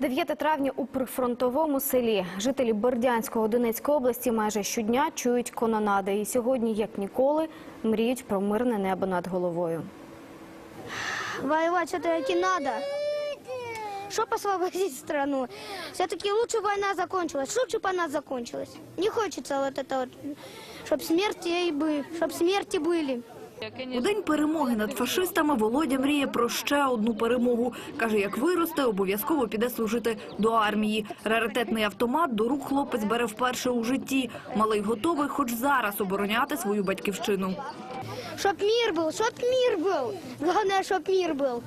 9 травня у прифронтовому селі жителі Бердянського Донецької області майже щодня чують кононади. І сьогодні, як ніколи, мріють про мирне небо над головою. Воевать все-таки надо. Чтобы освободить страну. Все-таки лучше война закончилась. Лучше бы она закончилась. Не хочется вот это вот, чтобы смерти и бы, чтобы смерти были. У день перемоги над фашистами Володя мріє про ще одну перемогу. Каже, як виросте, обов'язково піде служити до армії. Раритетний автомат до рук хлопець бере вперше у житті. Малий готовий хоч зараз обороняти свою батьківщину. Чтоб мир был, чтоб мир был. Главное, чтоб мир был.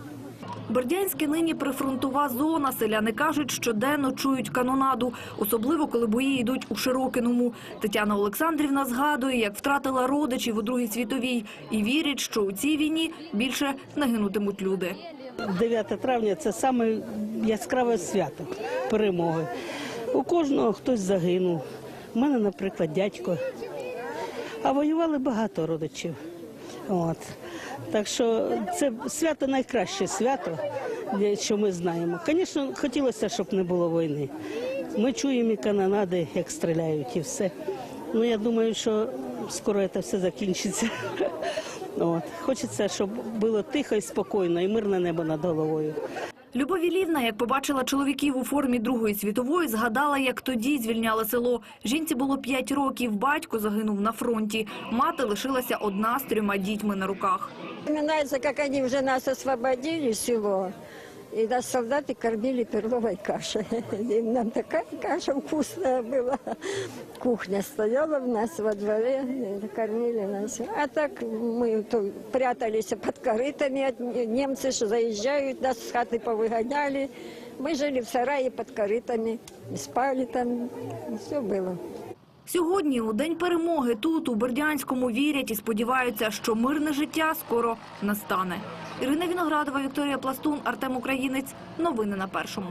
Бердянське нині прифронтова зона. Селяни кажуть, щоденно чують канонаду, особливо коли бої йдуть у Широкиному. Тетяна Олександрівна згадує, як втратила родичів у Другій світовій і вірить, що у цій війні більше не гинутимуть люди. 9 травня це саме свято перемоги. У кожного хтось загинув. У мене, наприклад, дядько. А воювали багато родичів. От. Так що це свято найкраще свято, що ми знаємо. Звісно, хотілося, щоб не було війни. Ми чуємо і канонади, як стріляють, і все. Ну, я думаю, що скоро це все закінчиться. От. Хочеться, щоб було тихо і спокійно, і мирне небо над головою. Любов Ілівна, як побачила чоловіків у формі Другої світової, згадала, як тоді звільняли село. Жінці було п'ять років, батько загинув на фронті. Мати лишилася одна з трьома дітьми на руках. Вспоминается, як вони вже нас освободили село. И нас солдаты кормили перловой кашей. И нам такая каша вкусная была. Кухня стояла у нас во дворе, и кормили нас. А так мы то прятались под корытами, от немцы же заезжают, нас с хаты повыгоняли. Мы жили в сарае под корытами, спали там, все было. Сьогодні, у день перемоги, тут, у Бердянському, вірять і сподіваються, що мирне життя скоро настане. Ірина Віноградова, Вікторія Пластун, Артем Українець. Новини на першому.